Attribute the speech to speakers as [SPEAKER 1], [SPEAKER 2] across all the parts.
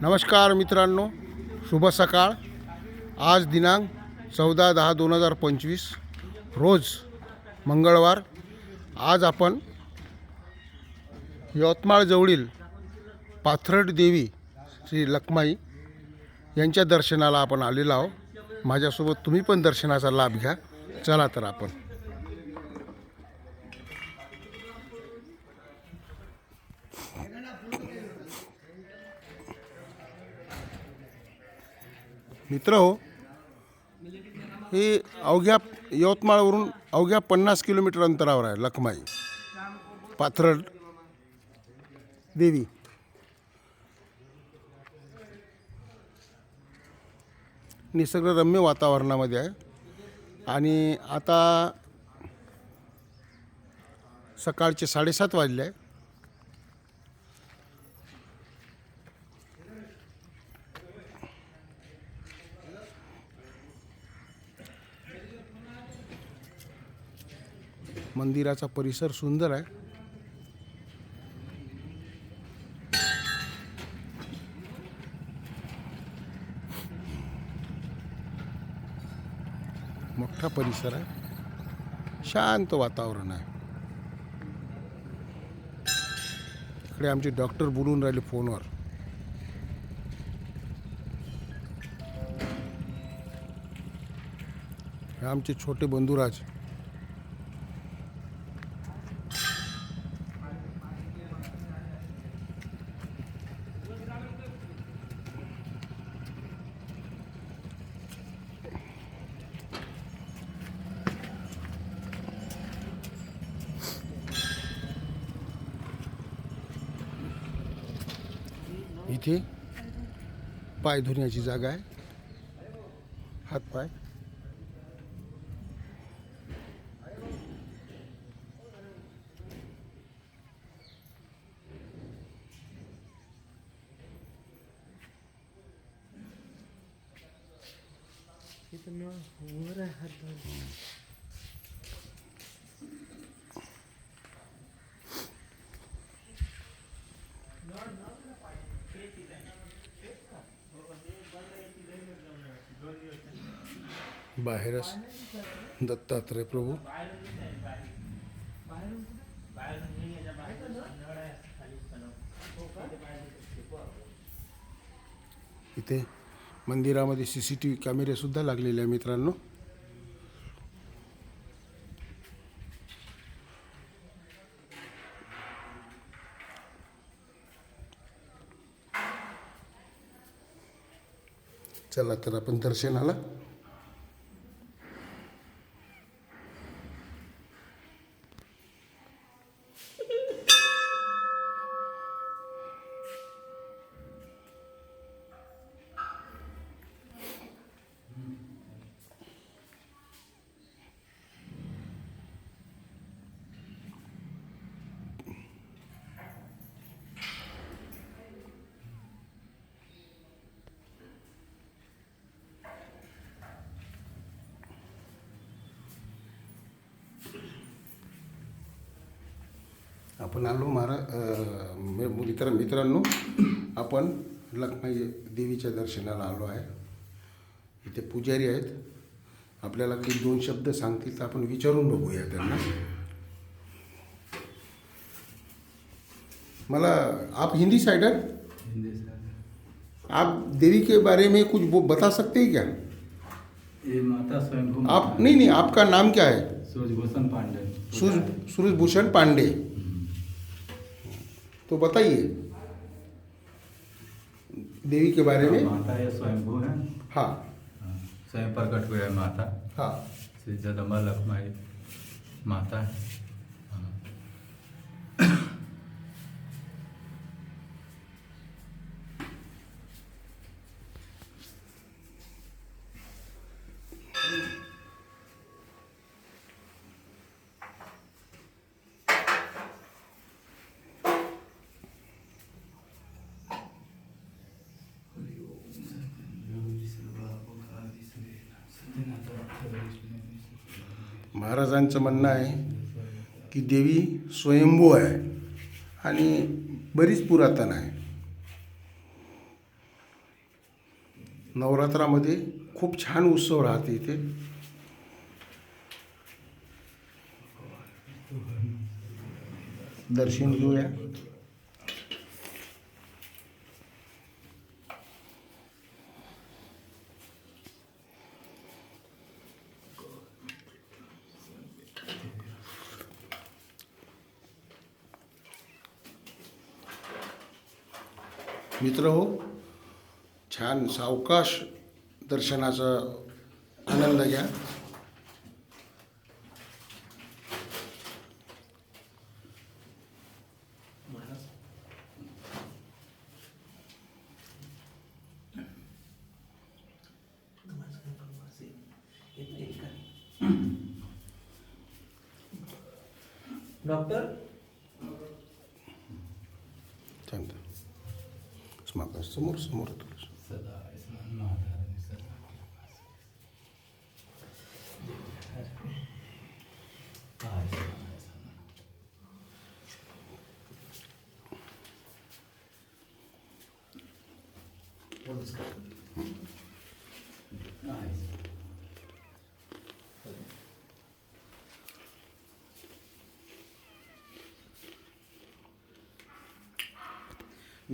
[SPEAKER 1] नमस्कार मित्रांनो शुभ सकाळ. आज दिनांक चौदा दहा दोन हजार पंचवीस रोज मंगळवार. आज आपण यवतमाळजवळील पाथरड देवी श्री लखमाई यांच्या दर्शनाला आपण आलेलो आहोत. माझ्यासोबत तुम्ही पण दर्शनाचा लाभ घ्या. चला तर आपण. मित्र हो. हे अवघ्या यवतमाळवरून अवघ्या पन्नास किलोमीटर अंतरावर आहे लखमाई. पाथरड देवी. निसर्गरम्य वातावरणामध्ये आहे. आणि आता सकाळचे साडेसात वाजले आहे. मंदिराचा परिसर सुंदर आहे. मोठा परिसर आहे. शांत वातावरण आहे. इकडे आमचे डॉक्टर बोलून राहिले फोनवर. आमचे छोटे बंधुराज. इथे पाय धुण्याची जागा आहे. हात दत्तात्रय प्रभू. इथे मंदिरामध्ये सी सी टी व्ही कॅमेरेसुद्धा लागलेले आहे मित्रांनो. चला तर आपण दर्शनाला आपण आलो महाराज मित्र मित्रांनो आपण लखमाई देवीच्या दर्शनाला आलो आहे. इथे पुजारी आहेत. आपल्याला काही दोन शब्द सांगतील तर आपण विचारून बघूया त्यांना. मला आप हिंदी साइड है? आप देवी के बारे में कुछ वो बता सकते हैं क्या?
[SPEAKER 2] ये माता स्वयंभू
[SPEAKER 1] आप नहीं नहीं आपका नाम क्या है?
[SPEAKER 2] सूरजभूषण पांडे।
[SPEAKER 1] सूरज सूरजभूषण पांडे। तो बताइए। देवी के बारे में।
[SPEAKER 2] माता ये स्वयंभू है
[SPEAKER 1] हाँ।
[SPEAKER 2] हाँ, स्वयं प्रकट हुए है माता।
[SPEAKER 1] हाँ।
[SPEAKER 2] श्री जगदम्बा लक्ष्मी माता है।
[SPEAKER 1] महाराजांचं म्हणणं आहे की देवी स्वयंभू आहे आणि बरीच पुरातन आहे. नवरात्रामध्ये खूप छान उत्सव राहते इथे. दर्शन घेऊया. मित्र हो. छान सावकाश दर्शनाचा आनंद घ्या.
[SPEAKER 3] डॉक्टर?
[SPEAKER 1] समाप्त समोर समोर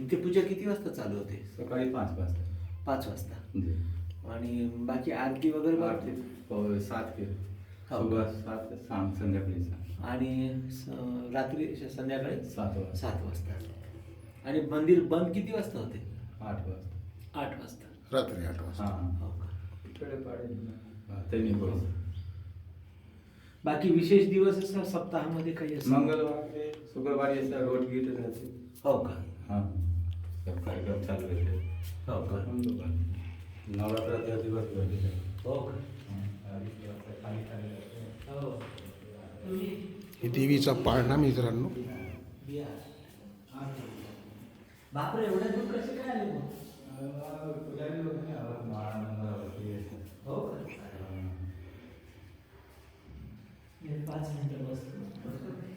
[SPEAKER 3] नित्यपूजा किती वाजता चालू होते?
[SPEAKER 2] सकाळी पाच वाजता.
[SPEAKER 3] पाच वाजता.
[SPEAKER 2] जी.
[SPEAKER 3] आणि बाकी आरती वगैरे
[SPEAKER 2] आठ ते
[SPEAKER 3] बघते
[SPEAKER 2] प- सात के
[SPEAKER 3] हो.
[SPEAKER 2] सुबह सात ते सांग संध्याकाळी सात.
[SPEAKER 3] आणि स- रात्री श- संध्याकाळी?
[SPEAKER 2] सात वाजता.
[SPEAKER 3] सात वाजता. आणि मंदिर बंद किती वाजता होते?
[SPEAKER 2] आठ वाजता.
[SPEAKER 3] आठ वाजता.
[SPEAKER 1] रात्री आठ वाजता.
[SPEAKER 2] हां
[SPEAKER 3] हो. का?
[SPEAKER 2] त्यांनी बोल
[SPEAKER 3] बाकी विशेष दिवस असं सप्ताहामध्ये काही असं?
[SPEAKER 2] मंगळवार ते शुक्रवारी असं रोज गीत राहते.
[SPEAKER 3] हो का?
[SPEAKER 2] हां. कार्यक्रम चालू रहते
[SPEAKER 3] हो का
[SPEAKER 2] दिवस
[SPEAKER 3] हो का?
[SPEAKER 2] रहते.
[SPEAKER 3] हो
[SPEAKER 1] ही देवीचा पाळणा मित्रांनो.
[SPEAKER 3] बापरे एवढ्या दूर कसे काय आले. हो का? पाच मिनिटं बसतो.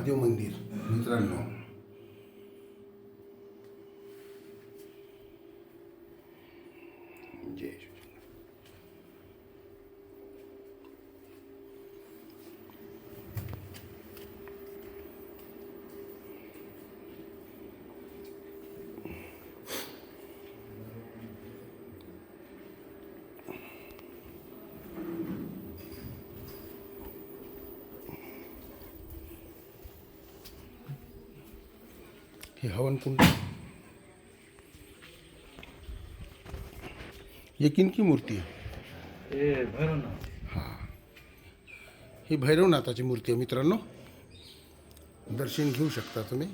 [SPEAKER 1] महादेव मंदिर मित्रांनो. जय हे हवन कुंड. ये किनकी मूर्ती आहे?
[SPEAKER 2] भैरवनाथ.
[SPEAKER 1] ही भैरवनाथाची मूर्ती आहे मित्रांनो. दर्शन घेऊ शकता तुम्ही.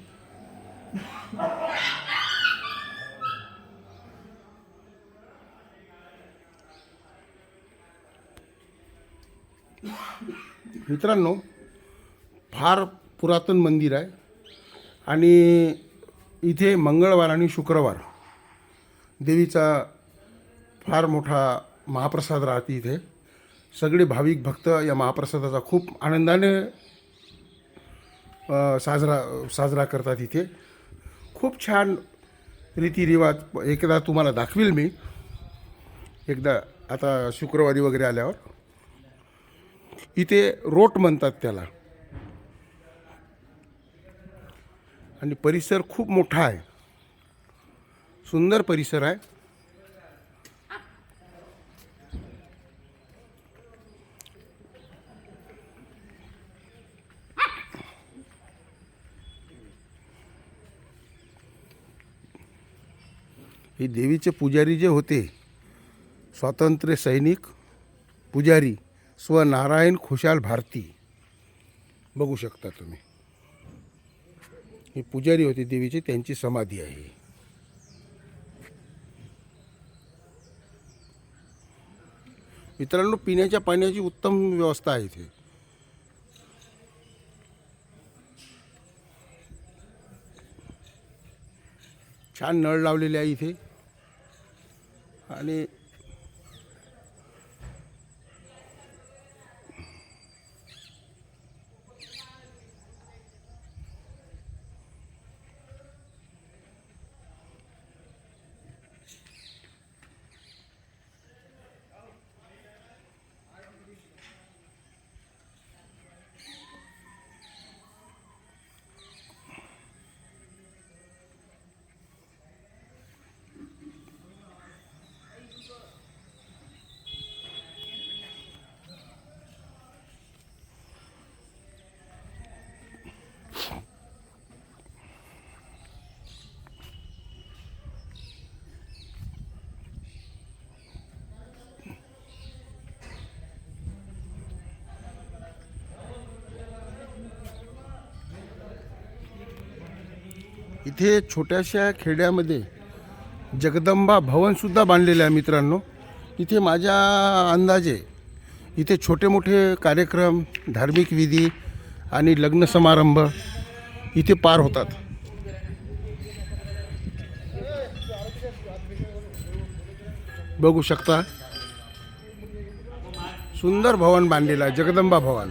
[SPEAKER 1] मित्रांनो फार पुरातन मंदिर आहे. आणि इथे मंगळवार आणि शुक्रवार देवीचा फार मोठा महाप्रसाद राहते इथे. सगळे भाविक भक्त या महाप्रसादाचा खूप आनंदाने साजरा साजरा करतात इथे. खूप छान रीतिरिवाज एकदा तुम्हाला दाखवील मी. एकदा आता शुक्रवारी वगैरे आल्यावर. इथे रोट म्हणतात त्याला. आणि परिसर खूप मोठा आहे. सुंदर परिसर आहे. हे देवीचे पुजारी जे होते स्वातंत्र्य सैनिक पुजारी स्व नारायण खुशाल भारती. बघू शकता तुम्ही. हे पुजारी होते देवीचे त्यांची समाधी आहे. मित्रांनो पिण्याच्या पाण्याची उत्तम व्यवस्था आहे इथे. छान नळ लावलेले आहे इथे. आणि इथे छोट्याशा खेड्यामध्ये जगदंबा भवनसुद्धा बांधलेलं आहे मित्रांनो. इथे माझ्या अंदाजे इथे छोटे मोठे कार्यक्रम धार्मिक विधी आणि लग्न समारंभ इथे पार होतात. बघू शकता. सुंदर भवन बांधलेलं आहे जगदंबा भवन.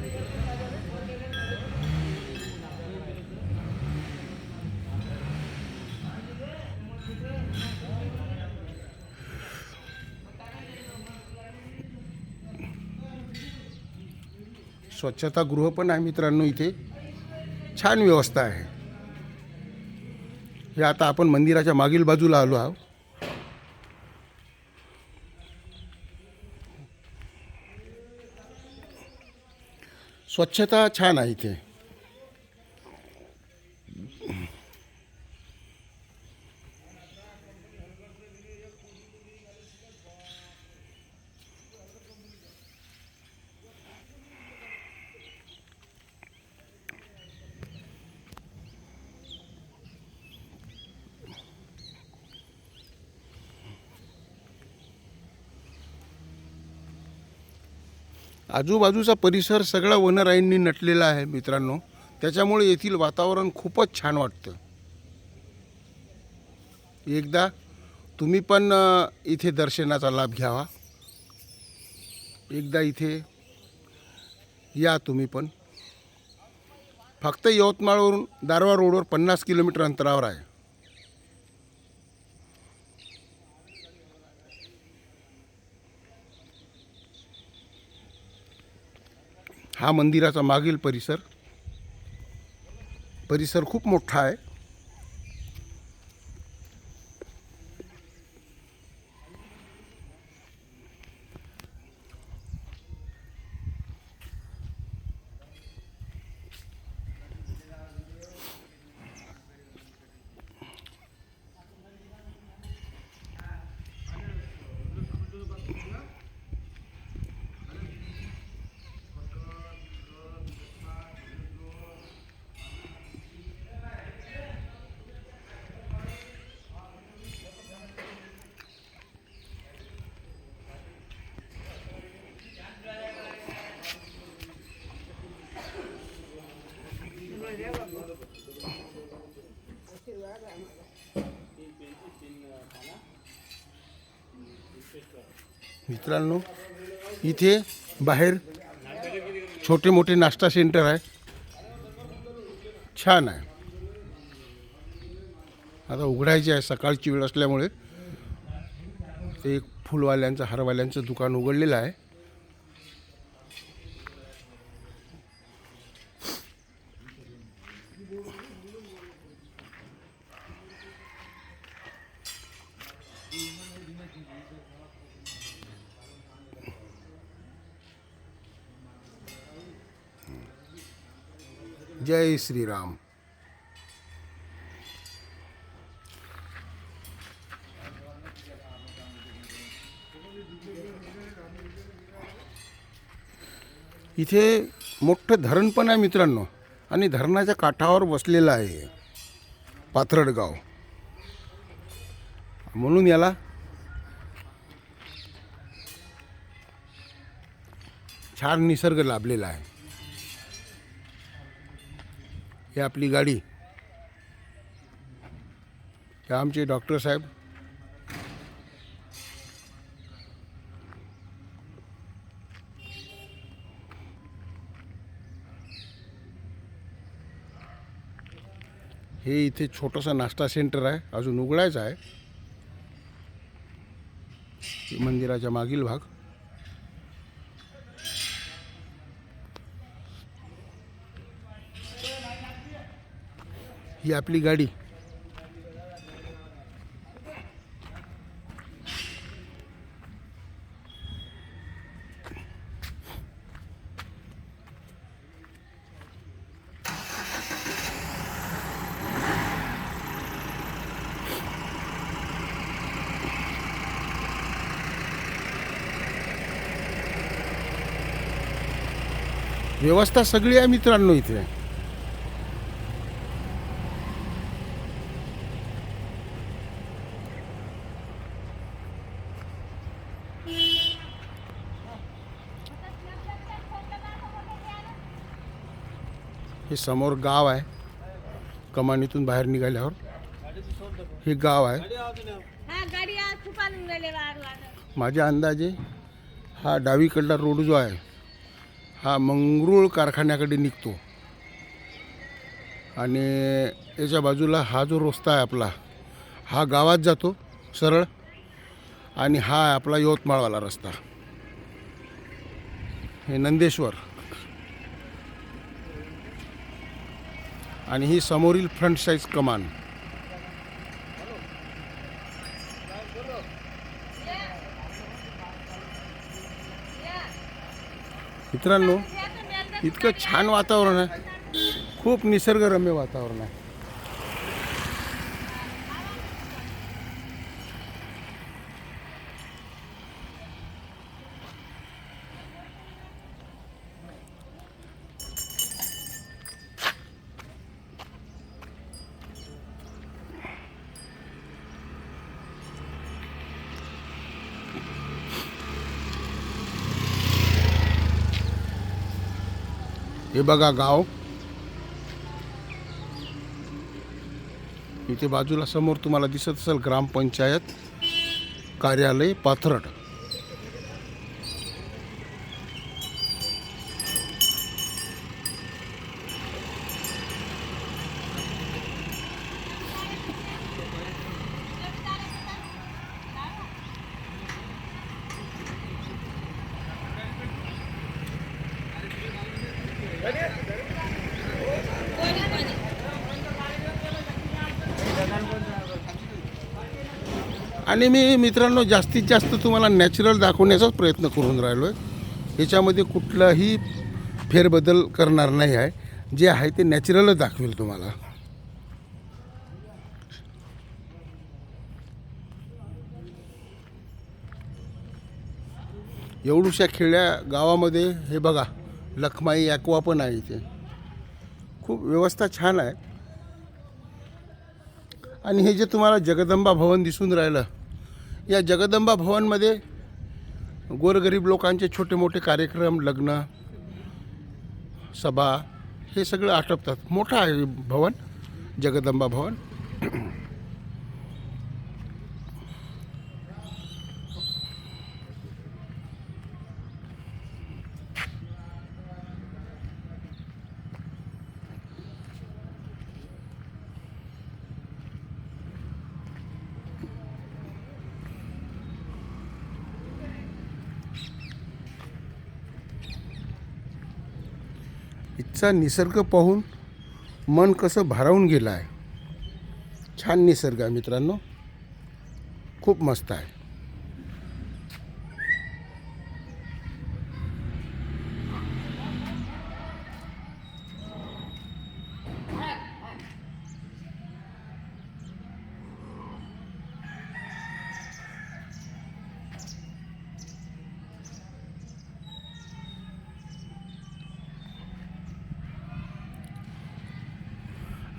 [SPEAKER 1] स्वच्छतागृह पण आहे मित्रांनो इथे. छान व्यवस्था आहे. हे आता आपण मंदिराच्या मागील बाजूला आलो आहोत. स्वच्छता छान आहे इथे. आजूबाजूचा परिसर सगळा वनराईंनी नटलेला आहे मित्रांनो. त्याच्यामुळे येथील वातावरण खूपच छान वाटतं. एकदा तुम्ही पण इथे दर्शनाचा लाभ घ्यावा. एकदा इथे या तुम्ही पण. फक्त यवतमाळवरून दारवा रोडवर पन्नास किलोमीटर अंतरावर आहे. हा मंदिराचा मागील परिसर. परिसर खूप मोठा आहे. मित्रांनो इथे बाहेर छोटे मोठे नाश्ता सेंटर आहे. छान आहे. आता उघडायची आहे सकाळची वेळ असल्यामुळे ते एक फुलवाल्यांचं हारवाल्यांचं दुकान उघडलेलं आहे. जय श्रीराम. इथे मोठं धरण पण आहे मित्रांनो आणि धरणाच्या काठावर बसलेलं आहे पाथरड गाव म्हणून याला छान निसर्ग लाभलेला आहे. ही आपली गाडी. हे आमचे डॉक्टर साहेब. हे इथे छोटंसं नाश्ता सेंटर आहे अजून उघडायचं आहे. मंदिराच्या मागील भाग. ही आपली गाडी. व्यवस्था सगळी आहे मित्रांनो इथे. हे समोर गाव आहे. कमानीतून बाहेर निघाल्यावर. हे गाव आहे.
[SPEAKER 4] हा
[SPEAKER 1] माझ्या अंदाजे हा डावीकडला रोड जो आहे हा मंगरूळ कारखान्याकडे निघतो. आणि याच्या बाजूला हा जो रस्ता आहे आपला हा गावात जातो सरळ. आणि हा आहे आपला यवतमाळवाला रस्ता. हे नंदेश्वर. आणि ही समोरील फ्रंट साईज कमान. मित्रांनो इतकं छान वातावरण आहे. खूप निसर्गरम्य वातावरण आहे. हे बघा गाव. इथे बाजूला समोर तुम्हाला दिसत असेल ग्रामपंचायत कार्यालय पाथरट आणि मी मित्रांनो जास्तीत जास्त तुम्हाला नॅचरल दाखवण्याचाच प्रयत्न करून राहिलो आहे याच्यामध्ये कुठलाही फेरबदल करणार नाही आहे. जे आहे ते नॅचरलच दाखवेल तुम्हाला. एवढूशा खेड्या गावामध्ये हे बघा लखमाई ॲक्वा पण आहे इथे. खूप व्यवस्था छान आहे. आणि हे जे तुम्हाला जगदंबा भवन दिसून राहिलं या जगदंबा भवनमध्ये गोरगरीब लोकांचे छोटे मोठे कार्यक्रम लग्न सभा हे सगळं आटपतात. मोठं आहे भवन जगदंबा भवन. आजचा निसर्ग पाहून मन कसं भारावून गेलं आहे. छान निसर्ग आहे मित्रांनो. खूप मस्त आहे.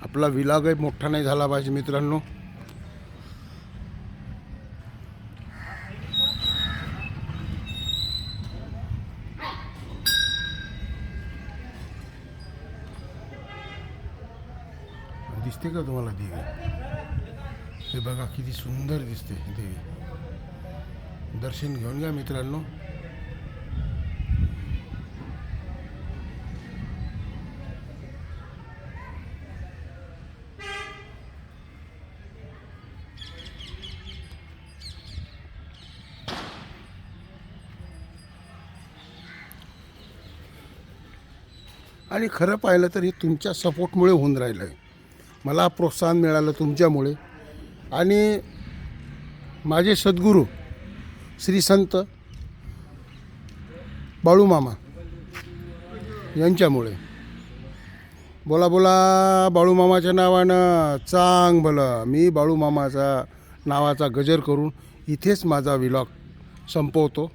[SPEAKER 1] आपला विलागही मोठा नाही झाला पाहिजे मित्रांनो. दिसते का तुम्हाला देवी? हे बघा किती सुंदर दिसते देवी. दर्शन घेऊन घ्या मित्रांनो. आणि खरं पाहिलं तर हे तुमच्या सपोर्टमुळे होऊन राहिलं आहे. मला प्रोत्साहन मिळालं तुमच्यामुळे. आणि माझे सद्गुरू श्री संत बाळूमामा यांच्यामुळे. बोला बोला बाळूमामाच्या नावानं चांग भलं. मी बाळूमामाचा नावाचा गजर करून इथेच माझा विलॉग संपवतो.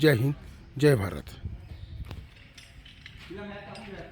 [SPEAKER 1] जय हिंद जय भारत.